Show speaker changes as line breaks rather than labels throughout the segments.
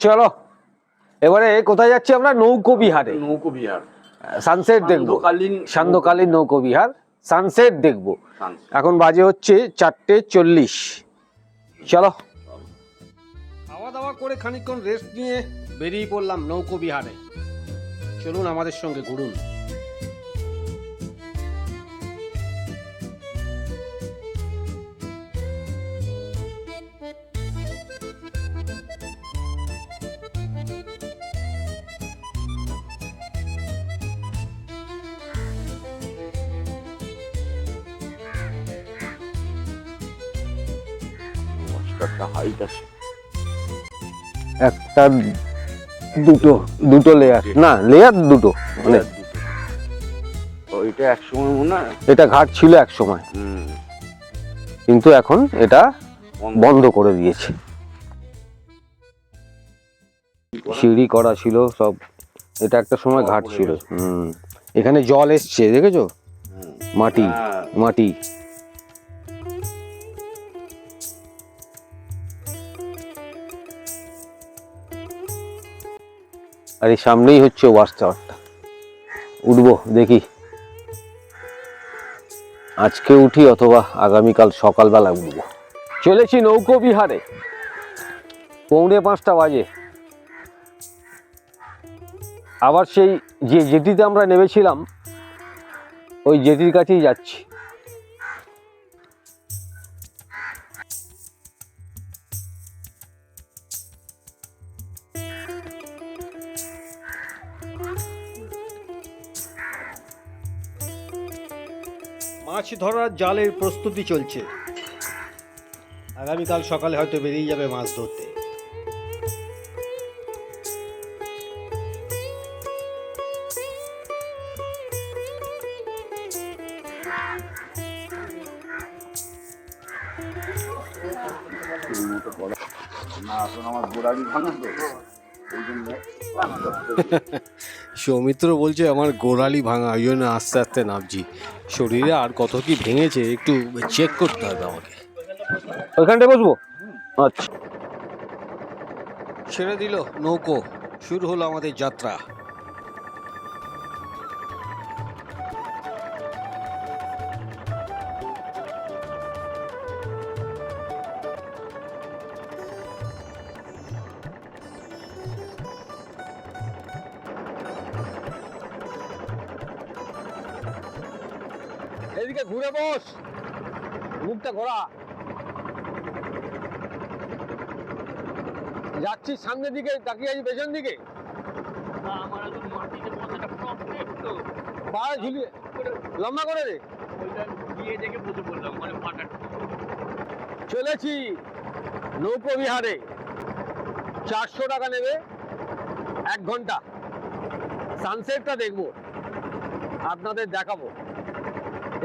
চলো। এবারে কোথায় যাচ্ছি আমরা? নৌকো বিহারে
নৌকো বিহার
সানসেট দেখব।
সান্ধ্যকালীন
সান্ধ্যকালীন নৌকো বিহার সানসেট দেখব। এখন বাজে হচ্ছে চারটে চল্লিশ। চলো। খাওয়া দাওয়া করে খানিকক্ষণ রেস্ট নিয়ে বেরিয়ে পড়লাম নৌকো বিহারে চলুন আমাদের সঙ্গে ঘুরুন।
একটা হাইট আছে।
একটা দুটো দুটো লেয়ার না লেয়ার দুটো মানে
এটা
এটা ঘাট ছিল এক সময় কিন্তু এখন এটা
বন্ধ।
বন্ধ করে দিয়েছে। সিঁড়ি করা ছিল সব। এটা একটা সময় ঘাট ছিল। হুম। এখানে জল এসছে দেখেছ? মাটি
হ্যাঁ,
মাটি। আর এই সামনেই হচ্ছে ওয়াশ টাওয়ারটা উঠবো, দেখি। আজকে উঠি অথবা আগামীকাল সকালবেলা উঠবো। চলেছি নৌকো বিহারে। পৌনে পাঁচটা বাজে। আবার সেই যে জেটিতে আমরা নেমেছিলাম, ওই জেটির কাছেই যাচ্ছি। মাছ ধরার জালের প্রস্তুতি চলছে। আগামীকাল সকালে হয়তো বেরিয়ে যাবে মাছ ধরতে। সৌমিত্র বলছে, আমার গোড়ালি ভাঙা, ওই জন্য আস্তে আস্তে নামছি। শরীরে আর কত কি ভেঙেছে একটু চেক করতে হবে আমাকে। ওইখানটায় বসবো? আচ্ছা। ছেড়ে দিল নৌকো শুরু হলো আমাদের যাত্রা। এদিকে ঘুরে বস। মুখটা ঘোরা। যাচ্ছি সামনের দিকে তাকিয়ে আছি পেছন দিকে। পা ঝুলিয়ে লম্বা করে দে। চলেছি নৌকো বিহারে। চারশো টাকা নেবে এক ঘণ্টা। সানসেটটা দেখব। আপনাদের দেখাবো।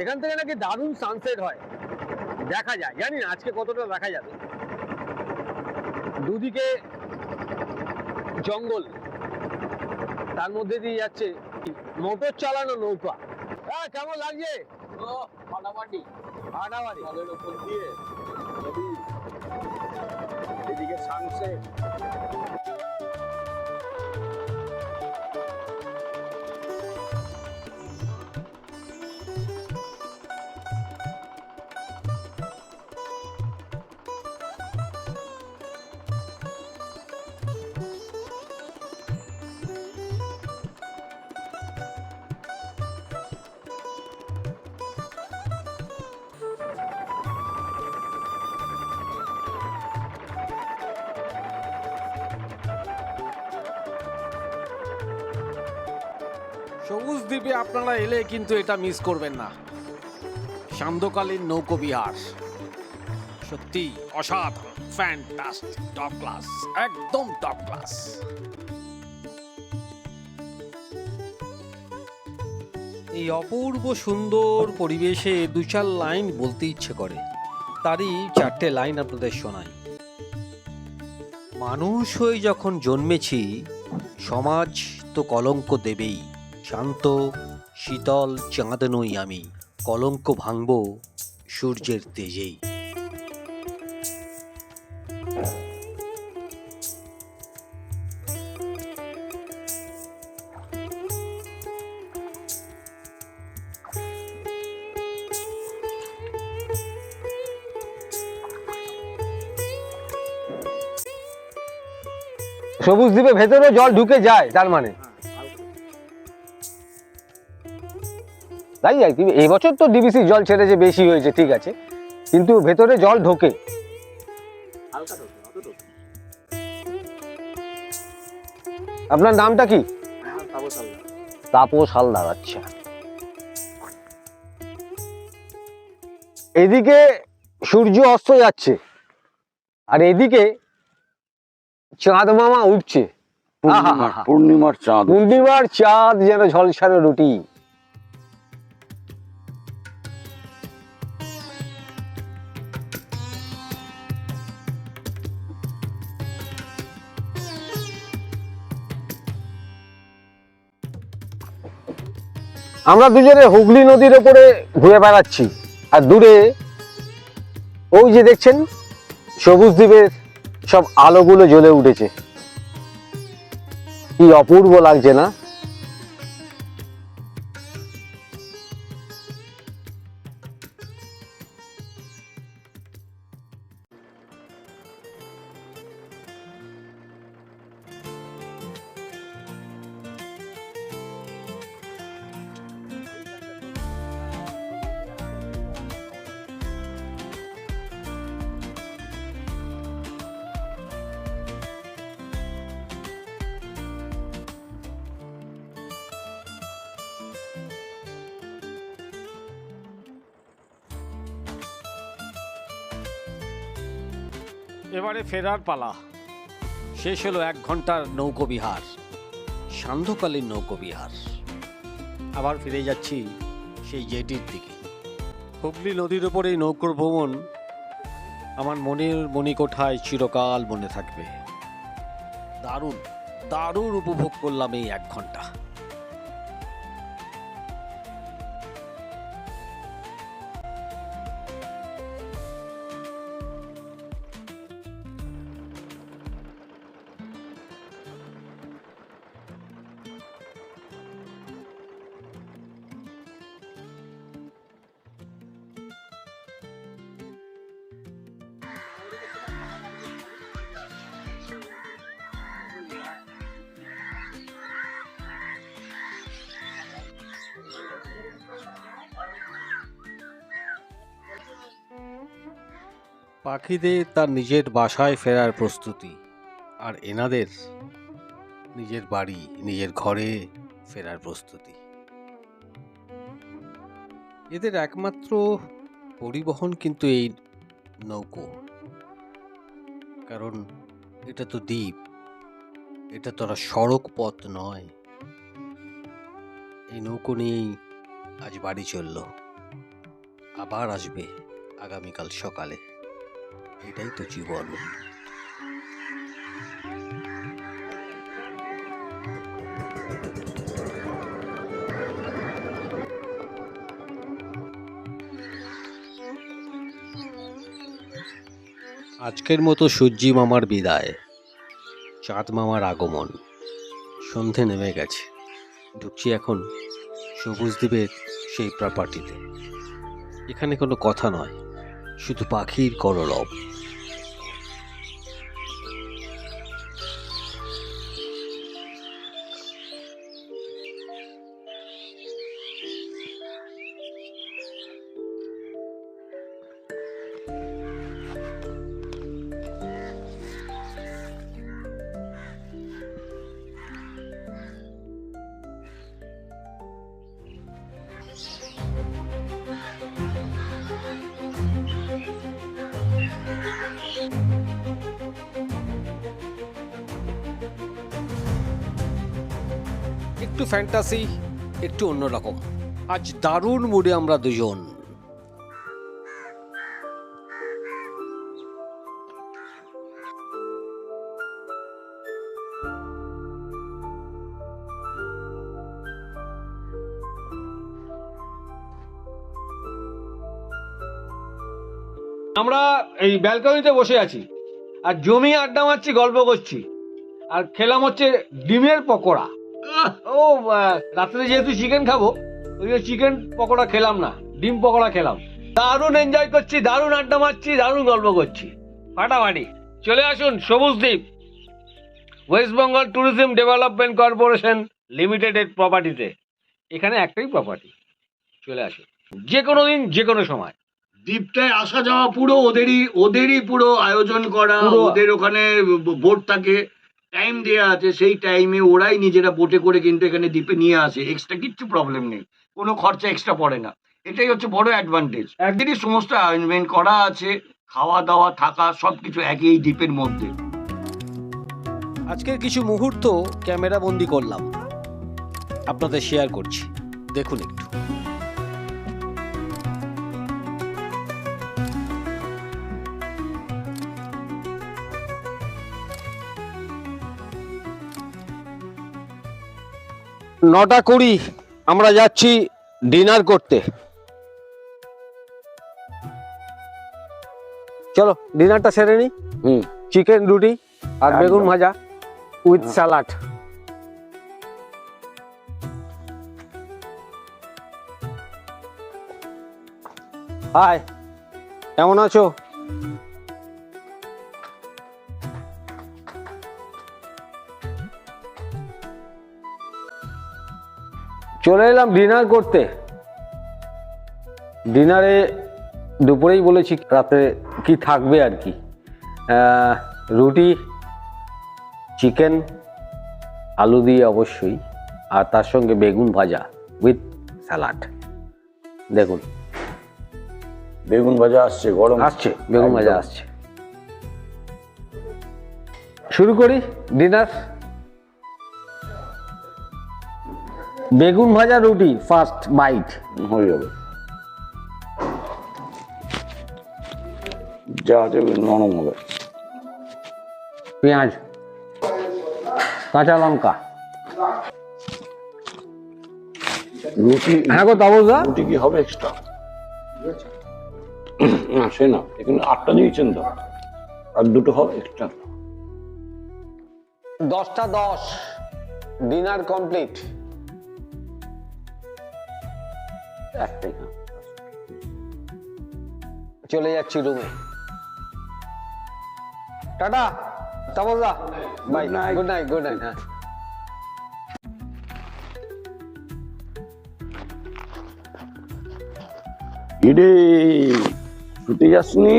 এখান থেকে নাকি দারুণ সানসেট হয়। দেখা যায় জানি না আজকে কতটা দেখা যাবে। দুদিকে জঙ্গল তার মধ্যে দিয়ে যাচ্ছে মোটর চালানো নৌকা। হ্যাঁ কেমন লাগছে? ফাটাফাটি জলের দিয়ে। এদিকে সানসেট সবুজ দ্বীপে আপনারা এলে কিন্তু এটা মিস করবেন না। সান্ধ্যকালীন নৌকো বিহার সত্যি অসাধারণ ফ্যান্টাস্টিক টপ ক্লাস একদম টপ ক্লাস এই অপূর্ব সুন্দর পরিবেশে দু চার লাইন বলতে ইচ্ছে করে। তারই চারটে লাইন আপনাদের শোনাই। মানুষ হয়ে যখন জন্মেছি, সমাজ তো কলঙ্ক দেবেই। শান্ত, শীতল চাঁদ নই আমি, কলঙ্ক ভাঙব সূর্যের তেজেই। সবুজ দ্বীপে ভেতরে জল ঢুকে যায়, তার মানে? তাই আর কি এই বছর তো ডিবিসি জল ছেড়েছে বেশি হয়েছে ঠিক আছে। কিন্তু ভেতরে জল ঢোকে। আপনার নামটা কি? তাপস হালদার। আচ্ছা। এদিকে সূর্য অস্ত যাচ্ছে আর এদিকে চাঁদ মামা উঠছে।
পূর্ণিমার চাঁদ।
পূর্ণিমার চাঁদ যেন ঝলসানো রুটি। আমরা দুজনে হুগলি নদীর ওপরে ঘুরে বেড়াচ্ছি। আর দূরে ওই যে দেখছেন, সবুজ দ্বীপের সব আলোগুলো জ্বলে উঠেছে। কি অপূর্ব লাগছে না?
এবারে ফেরার পালা। শেষ হলো এক ঘণ্টার নৌকো বিহার, সান্ধ্যকালীন নৌকো বিহার। আবার ফিরে যাচ্ছি সেই জেটির দিকে। হুগলি নদীর ওপরে এই নৌকোর ভ্রমণ আমার মনের মণিকোঠায় চিরকাল মনে থাকবে। দারুণ দারুণ উপভোগ করলাম এই এক ঘণ্টা পাখিদের তার নিজের বাসায় ফেরার প্রস্তুতি, আর এনাদের নিজের বাড়ি, নিজের ঘরে ফেরার প্রস্তুতি। এদের একমাত্র পরিবহন কিন্তু এই নৌকো। কারণ এটা তো দ্বীপ, এটা তো সড়ক পথ নয়। এই নৌকো নিয়েই আজ বাড়ি চলল, আবার আসবে আগামীকাল সকালে। এটাই তো জীবন। আজকের মতো সূর্যি মামার বিদায়। চাঁদ মামার আগমন। সন্ধে নেমে গেছে। ঢুকছি এখন সবুজ দ্বীপের সেই প্রপার্টিতে এখানে কোনো কথা নয়, শুধু পাখির কলরব একটু ফ্যান্টাসি একটু অন্যরকম আজ দারুণ মুডে আমরা দুজন।
আমরা এই ব্যালকনিতে বসে আছি, আর জমি আড্ডা মারছি, গল্প করছি, আর খেলাম হচ্ছে ডিমের পকোড়া। ও রাত্রে যেহেতু চিকেন খাব ওই চিকেন পকোড়া খেলাম না ডিম পকোড়া খেলাম। দারুণ এনজয় করছি দারুণ আড্ডা মারছি দারুণ গল্প করছি। ফাটাফাটি চলে আসুন সবুজ দ্বীপ। West Bengal tourism development corporation লিমিটেডের প্রপার্টিতে এখানে একটাই প্রপার্টি চলে আসে যে কোনো দিন যে কোনো সময়।
দ্বীপটায় আসা যাওয়া পুরো ওদেরই ওদেরই পুরো আয়োজন করা ওদের ওখানে বোট থাকে। টাইম দেওয়া আছে সেই টাইমে ওরাই নিজেরা বোটে করে কিন্তু এখানে দ্বীপে নিয়ে আসে। এক্সট্রা কিচ্ছু প্রবলেম নেই। কোনো খরচা এক্সট্রা পড়ে না। এটাই হচ্ছে বড় অ্যাডভান্টেজ একদিনই সমস্ত অ্যারেঞ্জমেন্ট করা আছে খাওয়া দাওয়া থাকা সব কিছু একই এই দ্বীপের মধ্যে।
আজকের কিছু মুহূর্ত ক্যামেরা বন্দি করলাম। আপনাদের শেয়ার করছি। দেখুন একটু।
নটা কুড়ি আমরা যাচ্ছি ডিনার করতে। চলো ডিনারটা সেরে নি।
হুম।
চিকেন রুটি আর। বেগুন ভাজা উইথ
হ্যাঁ।
স্যালাড। হাই কেমন আছো? চলে এলাম ডিনার করতে। ডিনারে দুপুরেই বলেছি রাতে কি থাকবে আর কি। রুটি চিকেন আলু দিয়ে অবশ্যই আর তার সঙ্গে বেগুন ভাজা উইথ স্যালাড দেখুন।
বেগুন ভাজা আসছে গরম।
আসছে বেগুন ভাজা আসছে। শুরু করি ডিনার বেগুন ভাজা রুটি ফার্স্ট বাইট
হয়ে যাবে। যা আছে নরম হবে।
পেঁয়াজ কাঁচা লঙ্কা।
রুটি
হ্যাঁ গো তাবুদা
রুটি কি হবে এক্সট্রা না সে না এখানে আটটা দিয়েছেন তো। আর দুটো হবে এক্সট্রা
দশটা দশ ডিনার কমপ্লিট একটাই হ্যাঁ। চলে যাচ্ছি রুমে tata তাবলদা bye. Good night good night হ্যাঁ
ইরে ছুটে যাসনি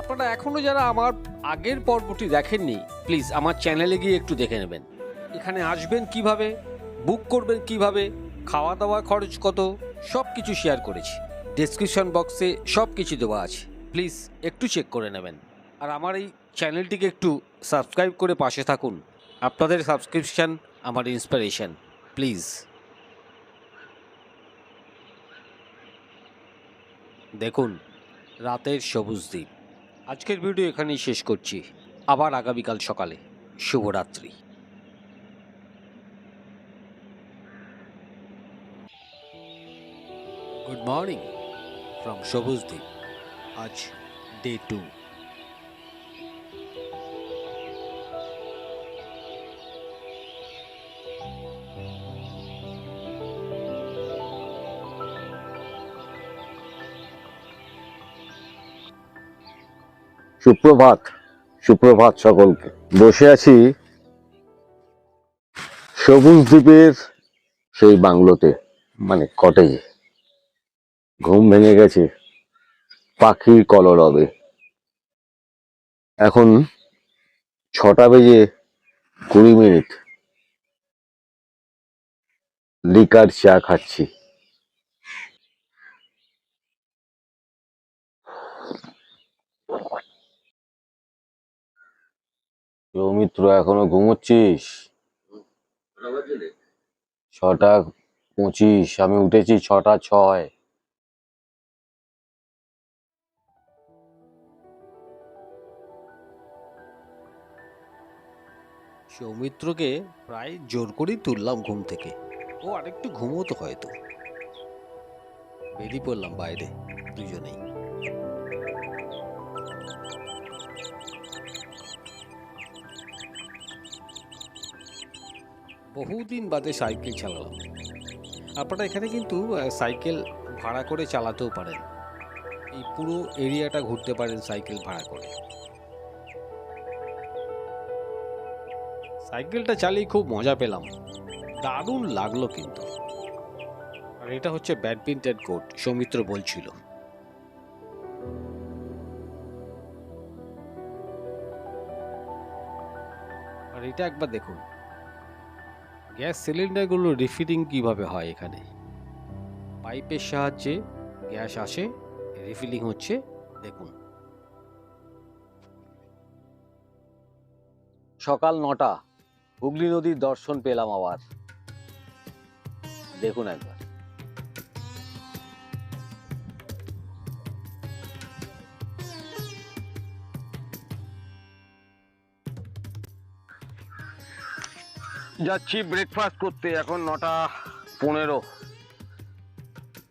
আপনারা এখনও যারা আমার আগের পর্বটি দেখেননি প্লিজ আমার চ্যানেলে গিয়ে একটু দেখে নেবেন এখানে আসবেন কীভাবে বুক করবেন কীভাবে খাওয়া দাওয়া খরচ কত? সব কিছু শেয়ার করেছি। ডেসক্রিপশন বক্সে সব কিছু দেওয়া আছে। প্লিজ একটু চেক করে নেবেন। আর আমার এই চ্যানেলটিকে একটু সাবস্ক্রাইব করে পাশে থাকুন। আপনাদের সাবস্ক্রিপশান আমার ইন্সপিরেশন প্লিজ দেখুন, রাতের সবুজ দ্বীপ। আজকের ভিডিও এখানেই শেষ করছি। আবার আগামীকাল সকালে। শুভরাত্রি। গুড মর্নিং ফ্রম সবুজ দ্বীপ আজ ডে টু
সুপ্রভাত সুপ্রভাত সকলকে। বসে আছি সবুজ দ্বীপের সেই বাংলোতে মানে কটেজে ঘুম ভেঙে গেছে। পাখির কলরবে এখন ছটা বেজে কুড়ি মিনিট। লিকার চা খাচ্ছি। মিত্র, এখনও ঘুমোচ্ছিস? ছটা পঁচিশ, আমি উঠেছি ছটা ছয়।
সৌমিত্রকে প্রায় জোর করেই তুললাম ঘুম থেকে। ও আরেকটু ঘুমোতো হয়তো। বেরিয়ে পড়লাম বাইরে, দুজনেই। বহুদিন বাদে সাইকেল চালালাম। আপনারা এখানে কিন্তু সাইকেল ভাড়া করে চালাতেও পারেন। এই পুরো এরিয়াটা ঘুরতে পারেন সাইকেল ভাড়া করে।
সাইকেলটা চালিয়ে খুব মজা পেলাম। দারুণ লাগল কিন্তু। আর এটা হচ্ছে ব্যাডমিন্টন কোর্ট, সৌমিত্র বলছিল। আর এটা একবার দেখুন। গ্যাস সিলিন্ডারগুলো রিফিলিং কীভাবে হয় এখানে? পাইপের সাহায্যে গ্যাস আসে, রিফিলিং হচ্ছে, দেখুন। সকাল নটা। হুগলি নদীর দর্শন পেলাম আবার। দেখুন একবার।
যাচ্ছি ব্রেকফাস্ট করতে, এখন নটা পনেরো।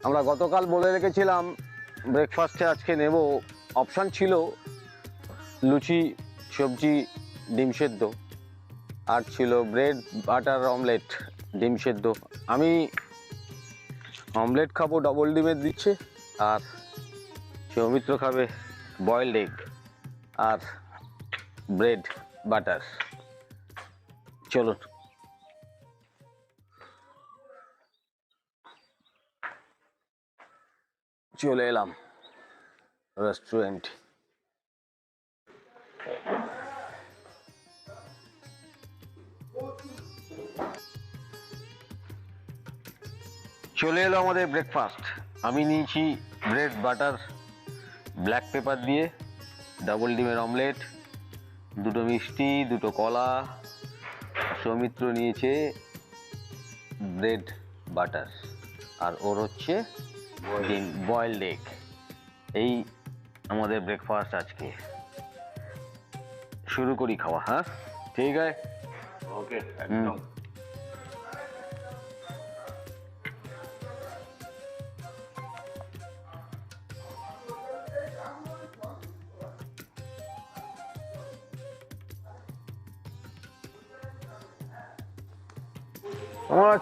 আমরা গতকাল বলে রেখেছিলাম ব্রেকফাস্টে আজকে নেব। অপশান ছিল লুচি, সবজি, ডিম সেদ্ধ। আর ছিল, ব্রেড, বাটার, অমলেট, ডিম সেদ্ধ। আমি অমলেট খাব ডবল ডিমের দিচ্ছে, আর সৌমিত্র খাবে বয়েলড এগ আর ব্রেড বাটার চলুন। চলে এলাম রেস্টুরেন্ট চলে এলো আমাদের ব্রেকফাস্ট আমি নিয়েছি ব্রেড বাটার ব্ল্যাক পেপার দিয়ে ডাবল ডিমের অমলেট দুটো মিষ্টি দুটো কলা। সৌমিত্র নিয়েছে ব্রেড বাটার আর ওর হচ্ছে ডিম বয়েলড এগ এই আমাদের ব্রেকফাস্ট আজকে। শুরু করি খাওয়া হ্যাঁ? ঠিক আছে?
ওকে একদম।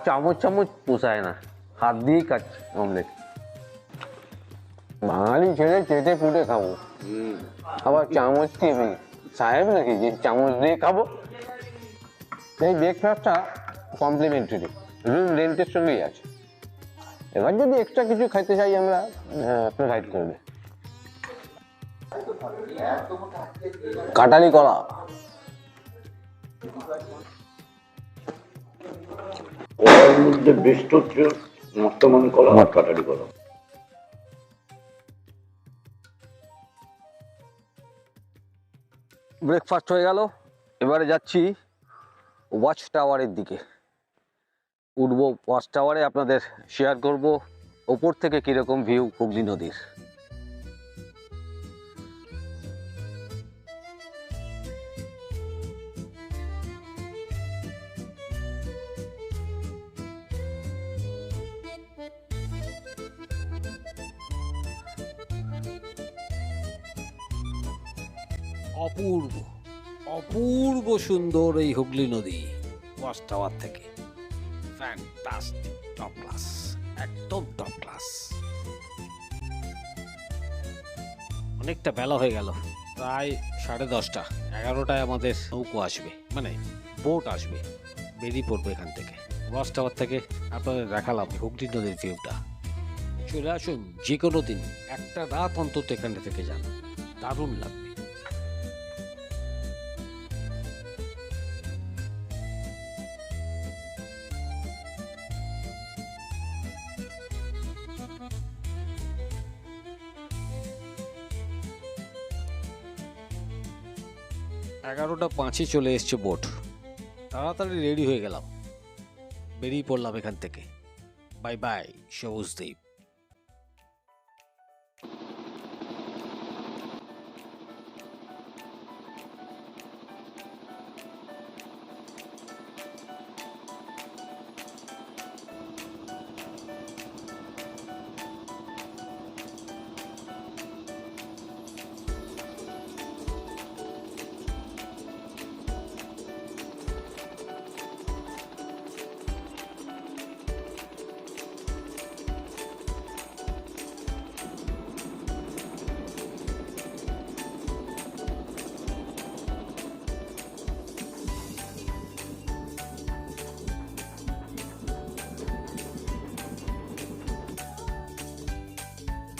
চামচ চামচ পোষায় না হাত দিয়েই খাচ্ছি অমলেট বাঙালি ছেলে চেটে ফুটে খাব আবার চামচ কি সাহেব নাকি যে চামচ দিয়ে খাব এই ব্রেকফাস্টটা কমপ্লিমেন্টারি রুম রেন্টের সঙ্গেই আছে এবার যদি এক্সট্রা কিছু খাইতে চাই আমরা প্রোভাইড করবে কাটালি কলা।
কলার মধ্যে বেস্ট হচ্ছে মর্তমান কলা আর কাটারি কলা
ব্রেকফাস্ট হয়ে গেল। এবারে যাচ্ছি ওয়াচ টাওয়ারের দিকে। উঠবো ওয়াচ টাওয়ারে আপনাদের শেয়ার করব। ওপর থেকে কীরকম ভিউ হুগলি নদীর
সুন্দর এই হুগলি নদী। ওয়াচ টাওয়ার থেকে। টপ ক্লাস একদম টপ ক্লাস অনেকটা বেলা হয়ে গেল, প্রায় সাড়ে দশটা, এগারোটায় আমাদের নৌকো আসবে মানে বোট আসবে, বেরিয়ে পড়বে এখান থেকে। ওয়াচ টাওয়ার থেকে আপনাদের দেখালাম হুগলি নদীর ভিউটা চলে আসুন যে কোনো দিন, একটা রাত অন্তত এখানে থেকে যান। দারুণ লাগবে। এগারোটা পাঁচে চলে এসছে বোট তাড়াতাড়ি রেডি হয়ে গেলাম। বেরিয়ে পড়লাম এখান থেকে। বাই বাই সবুজ দ্বীপ।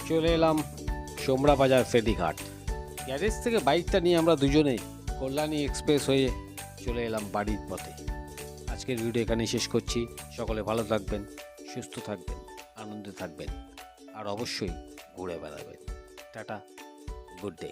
চলে এলাম সোমরা বাজার ফেরিঘাট গ্যারেজ থেকে বাইকটা নিয়ে আমরা দুজনে কল্যাণী এক্সপ্রেস হয়ে চলে এলাম বাড়ির পথে। আজকের ভিডিও এখানে শেষ করছি। সকলে ভালো থাকবেন, সুস্থ থাকবেন, আনন্দে থাকবেন, আর অবশ্যই ঘুরে বেড়াবেন। Tata, good day.